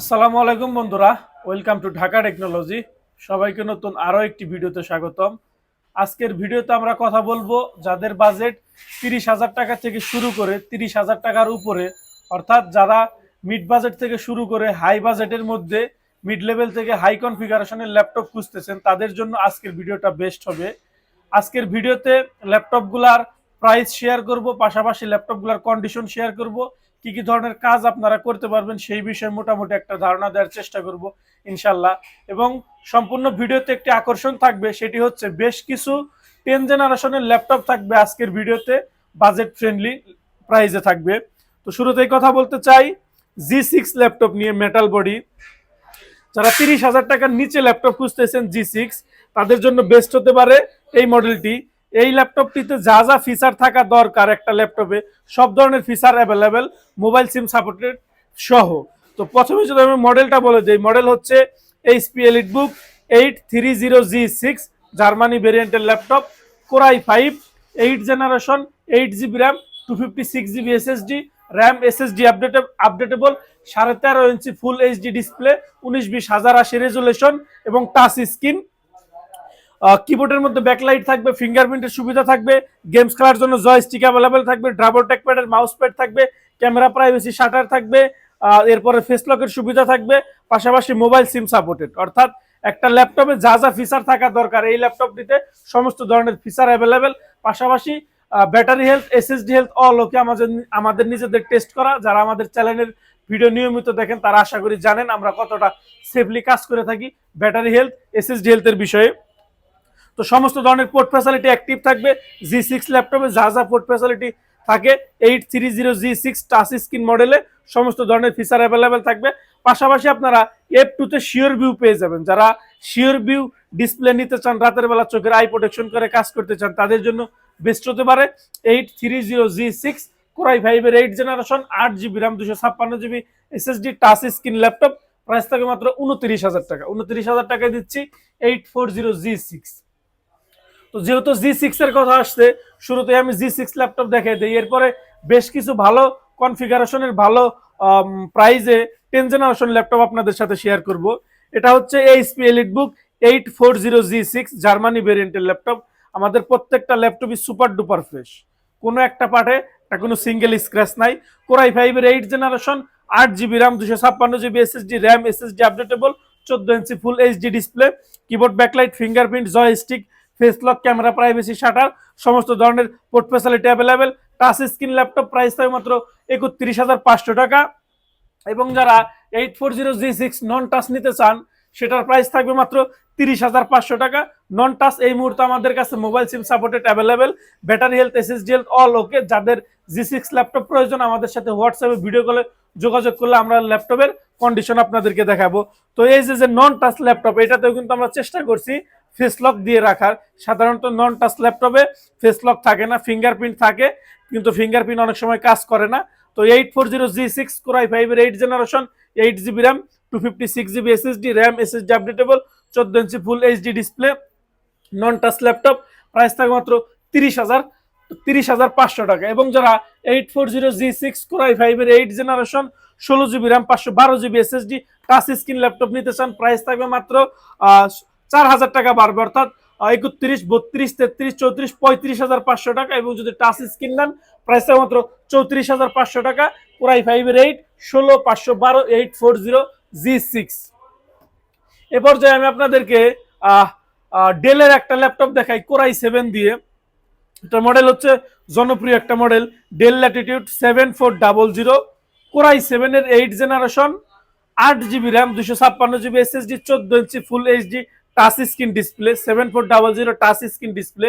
আসসালামু আলাইকুম বন্ধুরা, ওয়েলকাম টু ঢাকা টেকনোলজি। সবাইকে নতুন আরও একটি ভিডিওতে স্বাগতম। আজকের ভিডিওতে আমরা কথা বলব যাদের বাজেট তিরিশ হাজার টাকা থেকে শুরু করে তিরিশ হাজার টাকার উপরে, অর্থাৎ যারা মিড বাজেট থেকে শুরু করে হাই বাজেটের মধ্যে মিড লেভেল থেকে হাই কনফিগারেশনের ল্যাপটপ খুঁজতেছেন, তাদের জন্য আজকের ভিডিওটা বেস্ট হবে। আজকের ভিডিওতে ল্যাপটপগুলার প্রাইস শেয়ার করব, পাশাপাশি ল্যাপটপগুলোর কন্ডিশন শেয়ার করব কি কি ধরনের কাজ আপনারা করতে পারবেন সেই বিষয়ে মোটামুটি একটা ধারণা দেওয়ার চেষ্টা করব ইনশাল্লাহ এবং সম্পূর্ণ ভিডিওতে একটি আকর্ষণ থাকবে, সেটি হচ্ছে বেশ কিছু টেন জেনারেশনের ল্যাপটপ থাকবে আজকের ভিডিওতে বাজেট ফ্রেন্ডলি প্রাইজে থাকবে। তো শুরুতেই কথা বলতে চাই জি সিক্স ল্যাপটপ নিয়ে মেটাল বডি যারা তিরিশ হাজার টাকার নিচে ল্যাপটপ খুঁজতেছেন জি সিক্স তাদের জন্য বেস্ট হতে পারে এই মডেলটি এই ল্যাপটপটিতে যা যা ফিচার থাকা দরকার একটা ল্যাপটপে সব ধরনের feature available mobile SIM supported সহ। তো প্রথমে যদি আমি মডেলটা বলে দিই মডেল হচ্ছে HP EliteBook eight three zero G six Germany ভেরিয়েন্টের laptop core i five eight generation eight GB RAM two fifty six GB SSD RAM SSD আপডেটে আপডেটেবল সাড়ে তেরো ইঞ্চি ফুল এইচডি ডিসপ্লে উনিশ বিশ হাজার আশি রেজুলেশন এবং টাচ স্ক্রিন কিবোর্ডের মধ্যে ব্যাকলাইট থাকবে ফিঙ্গারপ্রিন্টের সুবিধা থাকবে গেমস খেলার জন্য জয়স্টিক অ্যাভেলেবেল থাকবে ড্রাবর টেক প্যাডের মাউস প্যাড থাকবে ক্যামেরা প্রাইভেসি শাটার থাকবে এরপরে ফেস লকের সুবিধা থাকবে, পাশাপাশি মোবাইল সিম সাপোর্টেড অর্থাৎ একটা ল্যাপটপে যা যা ফিচার থাকা দরকার, এই ল্যাপটপটিতে সমস্ত ধরনের ফিচার অ্যাভেলেবেল পাশাপাশি battery health SSD health all okay আমাদের আমাদের নিজেদের টেস্ট করা। যারা আমাদের চ্যানেলের ভিডিও নিয়মিত দেখেন, তারা আশা করি জানেন আমরা কতটা সেফলি কাজ করে থাকি ব্যাটারি হেলথ এসএসডি হেলথের বিষয়ে। তো সমস্ত ধরনের পোর্ট ফ্যাসিলিটি অ্যাক্টিভ থাকবে জি সিক্স ল্যাপটপে যা যা পোর্ট ফ্যাসিলিটি থাকে eight three zero G six touch screen মডেলে সমস্ত ধরনের ফিচার অ্যাভেলেবেল থাকবে। পাশাপাশি আপনারা এফ টুতে শিওর ভিউ পেয়ে যাবেন। যারা শিওর ভিউ ডিসপ্লে নিতে চান, রাতের বেলা চোখের আই প্রোটেকশন করে কাজ করতে চান, তাদের জন্য বেস্ট হতে পারে। Eight three zero G six core i ফাইভের এইট জেনারেশন আট জিবি র্যাম দুশো ছাপ্পান্ন GB SSD touch screen laptop price থাকে মাত্র উনত্রিশ হাজার টাকা। উনত্রিশ হাজার টাকায় দিচ্ছি eight four zero G six তো যেহেতু জি সিক্স এর কথা আসছে শুরুতে আমি জি সিক্স ল্যাপটপ দেখে দিই। এরপরে বেশ কিছু ভালো কনফিগারেশনের ভালো প্রাইজে টেন জেনারেশন ল্যাপটপ আপনাদের সাথে শেয়ার করব। এটা হচ্ছে HP EliteBook eight four zero G six Germany ভেরিয়েন্টের ল্যাপটপ আমাদের প্রত্যেকটা ল্যাপটপই সুপার ডুপার ফ্রেশ কোনো একটা পার্টে, এটা কোনো সিঙ্গেল স্ক্র্যাচ নাই। কোরাই ফাইভের এইট জেনারেশন আট জিবি র্যাম দুশো ছাপ্পান্ন GB SSD RAM SSD updatable চোদ্দ inch full HD display keyboard backlight fingerprint joystick face lock camera privacy shutter সমস্ত ধরনের port facility available touch screen laptop price থাকে মাত্র একত্রিশ হাজার পাঁচশো টাকা। এবং যারা eight four zero G six non touch নিতে চান, সেটার প্রাইস থাকবে মাত্র তিরিশ হাজার পাঁচশো টাকা। নন টাচ এই মুহূর্তে আমাদের কাছে mobile SIM supported available battery health SSD health all okay যাদের জি সিক্স ল্যাপটপ প্রয়োজন, আমাদের সাথে হোয়াটসঅ্যাপে ভিডিও কলে যোগাযোগ করলে আমরা ল্যাপটপের কন্ডিশন আপনাদেরকে দেখাবো। তো এই যে নন টাচ ল্যাপটপ এটাতেও কিন্তু আমরা চেষ্টা করছি ফেস লক দিয়ে রাখার। সাধারণত নন টাচ ল্যাপটপে ফেস লক থাকে না ফিঙ্গারপ্রিন্ট থাকে, কিন্তু ফিঙ্গারপ্রিন্ট অনেক সময় কাজ করে না। তো eight four zero G six core i ফাইভের eight generation eight GB RAM two fifty six GB SSD RAM SSD updatable চোদ্দ inch full HD display non touch laptop price থাকে মাত্র তিরিশ হাজার তিরিশ হাজার পাঁচশো টাকা। এবং যারা eight four zero G six core i ফাইভের এইট জেনারেশন ষোলো জিবি র্যাম পাঁচশো বারো GB SSD touch screen laptop নিতে চান প্রাইস থাকবে মাত্র চার হাজার টাকা বাড়বে, অর্থাৎ একত্রিশ, বত্রিশ, তেত্রিশ, চৌত্রিশ, পঁয়ত্রিশ হাজার পাঁচশো টাকা। এবং যদি টাচ স্ক্রিন নেন প্রাইস মাত্র চৌত্রিশ হাজার পাঁচশো টাকা। কোরাই ফাইভের এইট ষোলো পাঁচশো বারো eight four zero G six এ পর্যায়ে আমি আপনাদেরকে ডেলের একটা ল্যাপটপ দেখাই কোরাই সেভেন দিয়ে। এটা মডেল হচ্ছে জনপ্রিয় একটা model Dell Latitude seven four double zero core i সেভেনের এইট জেনারেশন আট জিবি র্যাম দুশো ছাপ্পান্ন জিবি এসএসডি চোদ্দ inch full HD touch screen display seven four double zero touch screen display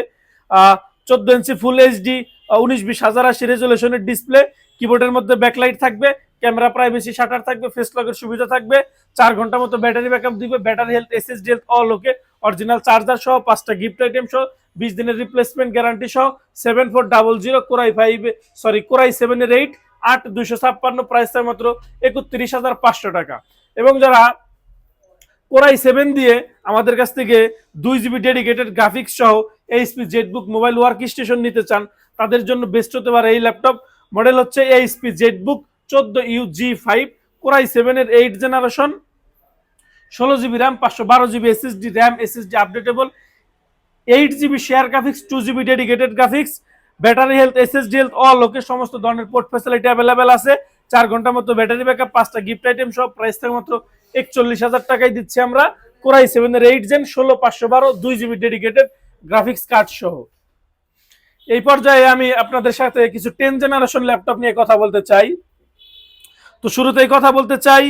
চোদ্দ ইঞ্চি ফুল এইচডি উনিশ বিশ হাজার আশি রেজুলেশনের ডিসপ্লে কিবোর্ডের মধ্যে ব্যাকলাইট থাকবে ক্যামেরা প্রাইভেসি শাটার থাকবে ফেস লকের সুবিধা থাকবে, চার ঘণ্টা মতো ব্যাটারি ব্যাকআপ দিবে battery health SSD health all okay original charger সহ, পাঁচটা গিফট আইটেম সহ, বিশ দিনের রিপ্লেসমেন্ট গ্যারান্টি সহ seven four double zero core i five sorry core i সেভেনের এইট আট দুইশো ছাপ্পান্ন প্রাইস মাত্র একত্রিশ হাজার পাঁচশো টাকা। এবং যারা কোরাই সেভেন দিয়ে আমাদের কাছ থেকে দুই জিবি ডেডিকেটেড গ্রাফিক্স সহ HP ZBook mobile workstation নিতে চান, তাদের জন্য বেস্ট হতে পারে এই ল্যাপটপ মডেল হচ্ছে এইচপি জেটবুক চোদ্দ U G five core i সেভেনের এইট জেনারেশন ষোলো জিবি র্যাম পাঁচশো বারো GB SSD RAM SSD updatable eight GB share graphics two GB dedicated graphics battery health SSD health all okay সমস্ত ধরনের port facility available আছে। চার ঘণ্টার মতো ব্যাটারি ব্যাকআপ পাঁচটা গিফট আইটেম সব প্রাইস থেকে মাত্র একচল্লিশ হাজার টাকায় দিচ্ছি আমরা। কোরাই সেভেনের এইট জেন ষোলো, পাঁচশো বারো, দুই জিবি ডেডিকেটেড গ্রাফিক্স কার্ড সহ। এই পর্যায়ে আমি আপনাদের সাথে কিছু টেন জেনারেশন ল্যাপটপ নিয়ে কথা বলতে চাই। তো শুরুতেই কথা বলতে চাই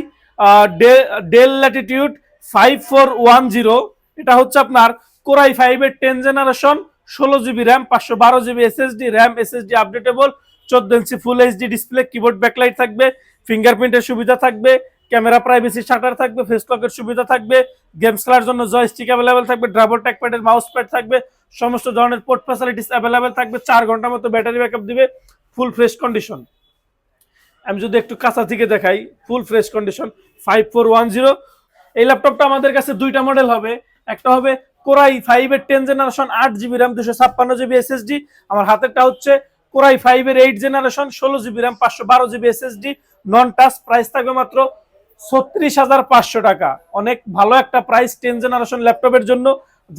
Dell Latitude five four one zero এটা হচ্ছে আপনার কোরাই ফাইভের টেন জেনারেশন ষোলো জিবি র্যাম পাঁচশো বারো GB SSD RAM SSD updatable চোদ্দ ইঞ্চি full HD display keyboard backlight থাকবে ফিঙ্গারপ্রিন্টের সুবিধা থাকবে ক্যামেরা প্রাইভেসি শাটার থাকবে ফেস লকের সুবিধা থাকবে গেমস খেলার জন্য জয়স্টিক অ্যাভেলেবেল থাকবে ড্রাইভার ট্যাকপ্যাডের মাউস প্যাড থাকবে, সমস্ত ধরনের পোর্ট ফ্যাসিলিটিস অ্যাভেলেবেল থাকবে, চার ঘণ্টার মতো ব্যাটারি ব্যাকআপ দিবে ফুল ফ্রেশ কন্ডিশন আমি যদি একটু কাঁচা থেকে দেখাই full fresh condition five four one zero এই ল্যাপটপটা আমাদের কাছে দুইটা মডেল হবে, একটা হবে কোরাই ফাইভ এর টেন জেনারেশন আট জিবি র্যাম দুশো ছাপ্পান্ন জিবি এসএসডি আমার হাতেরটা হচ্ছে কোরাই ফাইভ এর এইট জেনারেশন ষোলো জিবি র্যাম পাঁচশো বারো GB SSD non touch price থাকবে মাত্র ছত্রিশ হাজার পাঁচশো টাকা। অনেক ভালো একটা প্রাইস টেন জেনারেশন ল্যাপটপের জন্য।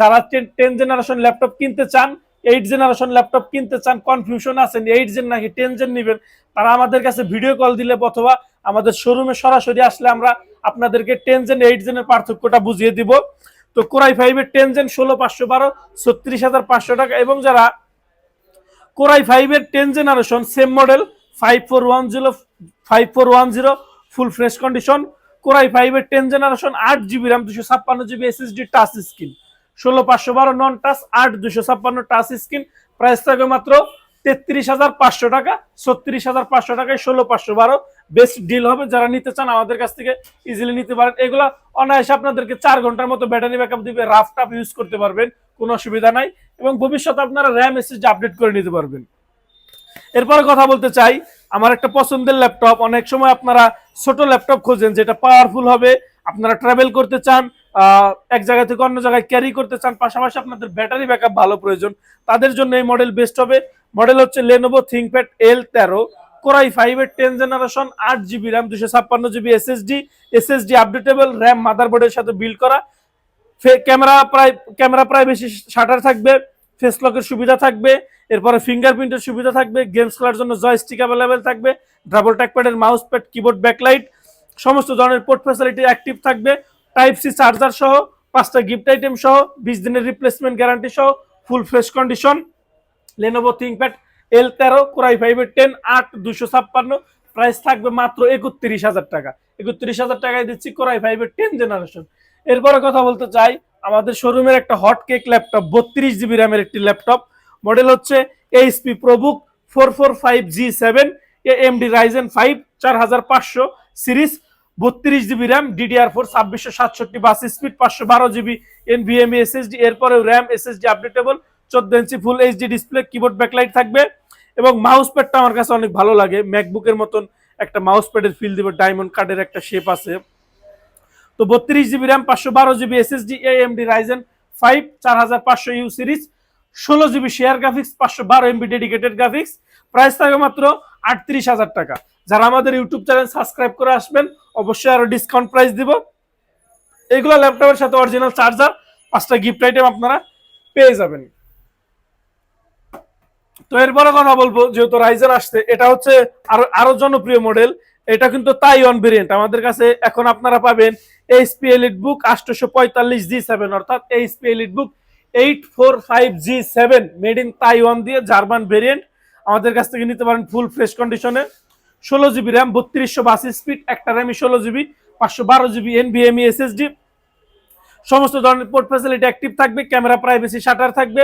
যারা টেন জেনারেশন ল্যাপটপ কিনতে চান এইট জেনারেশন ল্যাপটপ কিনতে চান কনফিউশন আছেন এইট জেন নাকি টেন জেন নেবেন, তারা আমাদের কাছে ভিডিও কল দিলে অথবা আমাদের শোরুমে সরাসরি আসলে আমরা আপনাদেরকে টেন জেন এইট জেনের পার্থক্যটা বুঝিয়ে দিব। তো কোরাই ফাইভের টেন জেন ষোলো, পাঁচশো, বারো, ছত্রিশ হাজার পাঁচশো টাকা এবং যারা কোরাই ফাইভের ten generation same model five four one zero five four one zero full fresh condition, core i ফাইভের টেন জেনারেশন আট জিবি র্যাম দুশো ছাপ্পান্ন জিবি এসএসডি টাচ স্ক্রিন ষোলো পাঁচশো বারো নন টাচ আট দুশো ছাপ্পান্ন টাচ স্ক্রিন প্রাইস থাকবে মাত্র তেত্রিশ হাজার পাঁচশো টাকা, ছত্রিশ হাজার পাঁচশো টাকায় ষোলো পাঁচশো বারো। বেস্ট ডিল হবে যারা নিতে চান আমাদের কাছ থেকে ইজিলি নিতে পারেন। এগুলো অনায়াসে আপনাদেরকে চার ঘণ্টার মতো ব্যাটারি ব্যাকআপ দিবে রাফ টাফ ইউজ করতে পারবেন, কোনো অসুবিধা নাই। এবং ভবিষ্যতে আপনারা র্যাম এসএসডি আপডেট করে নিতে পারবেন। এরপরে কথা বলতে চাই, আমার একটা পছন্দের ল্যাপটপ অনেক সময় আপনারা ছোট ল্যাপটপ খোঁজেন, যেটা পাওয়ারফুল হবে। আপনারা ট্রাভেল করতে চান এক জায়গা থেকে অন্য জায়গায় ক্যারি করতে চান, পাশাপাশি আপনাদের ব্যাটারি ব্যাকআপ ভালো প্রয়োজন। তাদের জন্য এই মডেল বেস্ট হবে। মডেল হচ্ছে লেনোভো থিঙ্কপ্যাড এল তেরো কোরাই ফাইভ এর টেন জেনারেশন আট জিবি র্যাম দুশো ছাপ্পান্ন GB SSD SSD updatable RAM মাদারবোর্ডের সাথে বিল্ড করা। ক্যামেরা প্রায় ক্যামেরা প্রায় বেশি শাটার থাকবে। ফেস লকের সুবিধা থাকবে, এরপরে ফিঙ্গারপ্রিন্টের সুবিধা থাকবে গেমস খেলার জন্য জয়স্টিক অ্যাভেলেবেল থাকবে ডাবল ট্যাকপ্যাডের মাউস প্যাড কিবোর্ড ব্যাকলাইট সমস্ত ধরনের পোর্ট ফ্যাসিলিটি অ্যাক্টিভ থাকবে টাইপ সি চার্জার সহ, পাঁচটা গিফট আইটেম সহ, বিশ দিনের রিপ্লেসমেন্ট গ্যারান্টি সহ full fresh condition Lenovo ThinkPad L তেরো কোরাই ফাইভের টেন আট, দুশো ছাপ্পান্ন প্রাইস থাকবে মাত্র একত্রিশ হাজার টাকা। একত্রিশ হাজার টাকায় দিচ্ছি কোরাই ফাইভের টেন জেনারেশন এরপরে কথা বলতে চাই আমাদের শোরুমের একটা হট কেক ল্যাপটপ বত্রিশ জিবি র্যামের একটি ল্যাপটপ মডেল হচ্ছে HP ProBook four four five G seven A M AMD Ryzen five চার হাজার পাঁচশো সিরিজ বত্রিশ জিবি র্যাম ডিডিআর ফোর ছাব্বিশশো সাতষট্টি, বাস স্পিড পাঁচশো বারো জিবি এনভিএমই এসএসডি এরপরেও র্যাম এসএসডি আপডেটেবল চোদ্দ ইঞ্চি full HD display keyboard backlight থাকবে এবং মাউস প্যাডটা আমার কাছে অনেক ভালো লাগে। ম্যাকবুকের মতন একটা মাউস প্যাডের ফিল দিবে ডায়মন্ড কার্ডের একটা শেপ আছে। তো বত্রিশ জিবি র্যাম, পাঁচশো বারো GB SSD AMD Ryzen five চার হাজার পাঁচশো ইউ সিরিজ ষোলো জিবি শেয়ার গ্রাফিক্স পাঁচশো বারো এমবি ডেডিকেটেড গ্রাফিক্স প্রাইস থাকবে মাত্র আটত্রিশ হাজার টাকা। যারা আমাদের ইউটিউব চ্যানেল সাবস্ক্রাইব করে আসবেন, অবশ্যই আরও ডিসকাউন্ট প্রাইস দিব। এইগুলো ল্যাপটপের সাথে অরিজিনাল চার্জার পাঁচটা গিফট আইটেম আপনারা পেয়ে যাবেন। তো এরপরে কথা বলব, যেহেতু রাইজার আসছে, এটা হচ্ছে আরও আরও জনপ্রিয় মডেল এটা কিন্তু তাইওয়ান ভেরিয়েন্ট আমাদের কাছে এখন আপনারা পাবেন এইচপি এলিট বুক আটশোশো পঁয়তাল্লিশ জি সেভেন অর্থাৎ HP EliteBook eight four five G seven made in Taiwan দিয়ে জার্মান ভেরিয়েন্ট আমাদের কাছ থেকে নিতে পারেন ফুল ফ্রেশ কন্ডিশনে ষোলো জিবি র্যাম বত্রিশশো বাসি স্পিড একটা র্যামই ষোলো জিবি পাঁচশো বারো জিবি এনভিএমই এসএসডি সমস্ত ধরনের পোর্ট ফ্যাসিলিটি অ্যাক্টিভ থাকবে ক্যামেরা প্রাইভেসি শাটার থাকবে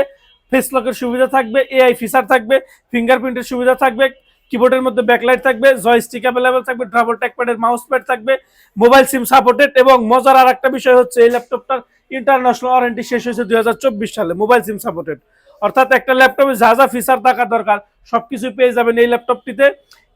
ফেস লকের সুবিধা থাকবে এআই ফিচার থাকবে ফিঙ্গারপ্রিন্টের সুবিধা থাকবে। কিবোর্ডের মধ্যে ব্যাকলাইট থাকবে জয়স্টিক অ্যাভেলেবেল থাকবে ড্রাবল ট্যাকপ্যাডের মাউস প্যাড থাকবে মোবাইল সিম সাপোর্টেড এবং মজার আর একটা বিষয় হচ্ছে এই ল্যাপটপটার ইন্টারন্যাশনাল ওয়ারেন্টি শেষ হয়েছে দুই হাজার চব্বিশ সালে মোবাইল সিম সাপোর্টেড অর্থাৎ একটা ল্যাপটপে যা যা ফিচার থাকা দরকার সবকিছু পেয়ে যাবেন এই ল্যাপটপটিতে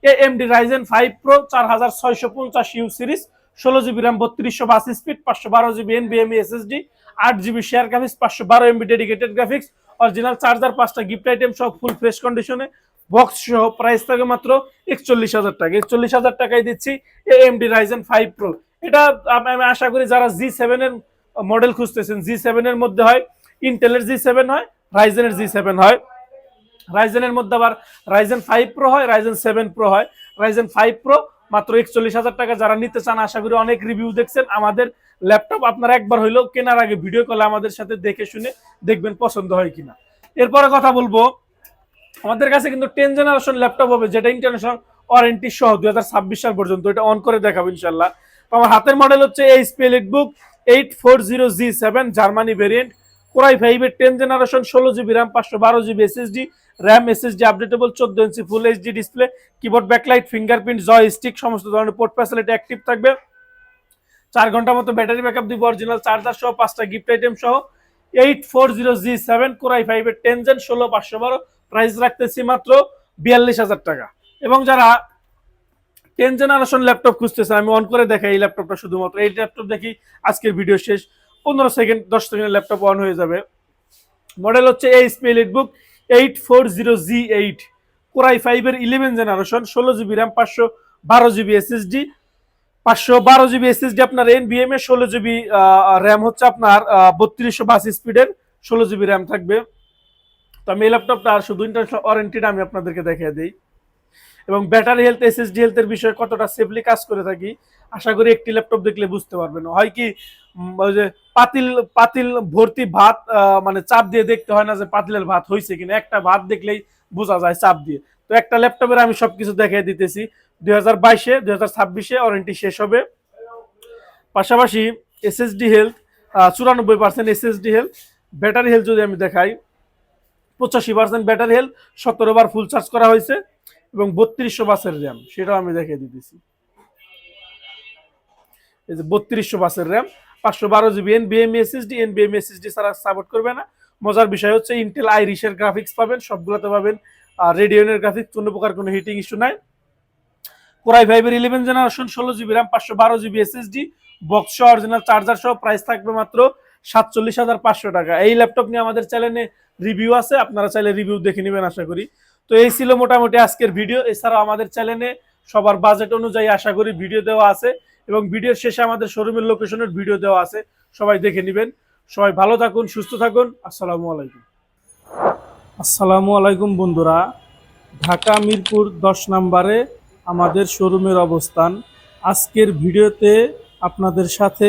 A M AMD Ryzen five pro চার হাজার ছয়শো পঞ্চাশ ইউ সিরিজ ষোলো জিবি র্যাম বত্রিশশো বাস স্পিড পাঁচশো বারো জিবি এনবিএমই এসএসডি আট জিবি শেয়ার গ্রাফিক্স পাঁচশো বারো MB dedicated graphics original charger পাঁচটা গিফট আইটেম সব ফুল ফ্রেশ কন্ডিশনে বক্স সহ প্রাইস থাকে মাত্র একচল্লিশ হাজার টাকা। একচল্লিশ হাজার টাকায় দিচ্ছি এএমডি রাইজেন ফাইভ প্রো এটা আমি আশা করি যারা জি সেভেনের মডেল খুঁজতেছেন জি সেভেনের মধ্যে হয় ইন্টেলের জি সেভেন হয় রাইজেনের জি সেভেন হয়। রাইজেনের মধ্যে আবার রাইজেন ফাইভ প্রো হয় রাইজেন সেভেন প্রো হয়। রাইজেন ফাইভ প্রো মাত্র একচল্লিশ হাজার টাকা যারা নিতে চান, আশা করি অনেক রিভিউ দেখছেন। আমাদের ল্যাপটপ আপনারা একবার হইলেও কেনার আগে ভিডিও কলে আমাদের সাথে দেখে শুনে দেখবেন পছন্দ হয় কিনা। এরপরে কথা বলব আমাদের কাছে কিন্তু টেন জেনারেশন ল্যাপটপ হবে, যেটা ইন্টারন্যাশনাল ওয়ারেন্টি সহ দুই হাজার ছাব্বিশ সাল পর্যন্ত। এটা অন করে দেখাবো ইনশাল্লাহ আমার হাতের মডেল হচ্ছে এই EliteBook eight four zero G seven Germany variant core i ফাইভের টেন জেনারেশন ষোলো জিবি র্যাম পাঁচশো বারো GB SSD RAM SSD updatable চোদ্দ ইঞ্চি full HD display keyboard backlight fingerprint joystick সমস্ত ধরনের পোর্ট ফ্যাসিলিটি অ্যাক্টিভ থাকবে। চার ঘণ্টার মতো ব্যাটারি ব্যাকআপ দিব অরিজিনাল চার্জার সহ পাঁচটা গিফট আইটেম সহ। Eight four zero G seven core i ফাইভের টেন জেন ষোলো, পাঁচশো বারো প্রাইস রাখতেছি মাত্র বিয়াল্লিশ হাজার টাকা। এবং যারা টেন জেনারেশন ল্যাপটপ খুঁজতেছেন আমি অন করে দেখাই এই ল্যাপটপটা শুধুমাত্র। এই ল্যাপটপ দেখি আজকের ভিডিও শেষ। পনেরো সেকেন্ড দশ সেকেন্ড ল্যাপটপ অন হয়ে যাবে। মডেল হচ্ছে এই EliteBook eight four zero G eight core i ফাইভের ইলেভেন জেনারেশন ষোলো জিবি র্যাম পাঁচশো বারো জিবি এসএসডি পাঁচশো বারো জিবি এসএসডি আপনার এন বিএম এ, ষোলো জিবি র্যাম হচ্ছে আপনার বত্রিশশো বাস স্পিডের ষোলো জিবি র্যাম থাকবে। তো আমি এই ল্যাপটপটা শুধু ইন্টারন্যাশনাল ওয়ারেন্টিটা আমি আপনাদেরকে দেখিয়ে দিই। এবং ব্যাটারি হেলথ এসএসডি হেলথের বিষয়ে কতটা সেফলি কাজ করে থাকি, আশা করি একটি ল্যাপটপ দেখলে বুঝতে পারবেন। হয় কি ওই যে পাতিল পাতিল ভর্তি ভাত মানে চাপ দিয়ে দেখতে হয় না যে পাতিলের ভাত হয়েছে কিনা। একটা ভাত দেখলেই বোঝা যায় চাপ দিয়ে। তো একটা ল্যাপটপের আমি সবকিছু দেখিয়ে দিতেছি। দুই হাজার বাইশে, দুই হাজার ছাব্বিশে ওয়ারেন্টি শেষ হবে। পাশাপাশি এসএসডি হেলথ চুরানব্বই percent SSD health battery health যদি আমি দেখাই পঁচাশি পার্সেন্ট ব্যাটারি হেল সতেরো বার ফুল চার্জ করা হয়েছে এবং বত্রিশশো বাসের র্যাম সেটাও আমি দেখিয়ে দিতেছি। এই যে বত্রিশশো বাসের র্যাম পাঁচশো বারো GB N VM SSD N VM SSD ছাড়া সাপোর্ট করবে না। মজার বিষয় হচ্ছে ইন্টেল আইরিশের গ্রাফিক্স পাবেন, সবগুলোতে পাবেন। আর রেডিওনের গ্রাফিক্স কোনো প্রকার কোনো হিটিং ইস্যু নাই। কোরাই ফাইভের ইলেভেন জেনারেশন ষোলো জিবি র্যাম পাঁচশো বারো GB SSD box original charger সহ প্রাইস থাকবে মাত্র সাতচল্লিশ হাজার পাঁচশো টাকা। এই ল্যাপটপ নিয়ে আমাদের চ্যানেলে রিভিউ আছে, আপনারা চাইলে রিভিউ দেখে নেবেন, আশা করি। তো এই ছিল মোটামুটি আজকের ভিডিও এছাড়াও আমাদের চ্যানেলে সবার বাজেট অনুযায়ী আশা করি ভিডিও দেওয়া আছে এবং ভিডিওর শেষে আমাদের শোরুমের লোকেশনের ভিডিও দেওয়া আছে। সবাই দেখে নেবেন। সবাই ভালো থাকুন, সুস্থ থাকুন। আসসালামু আলাইকুম। আসসালামু আলাইকুম বন্ধুরা। ঢাকা মিরপুর দশ নম্বরে আমাদের শোরুমের অবস্থান। আজকের ভিডিওতে আপনাদের সাথে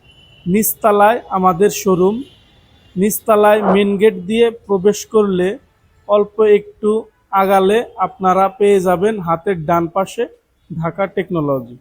নিচতলায় আমাদের শোরুম। নিচতলায় মেন গেট দিয়ে প্রবেশ করলে অল্প একটু আগালে আপনারা পেয়ে যাবেন হাতের ডান পাশে ঢাকা টেকনোলজি।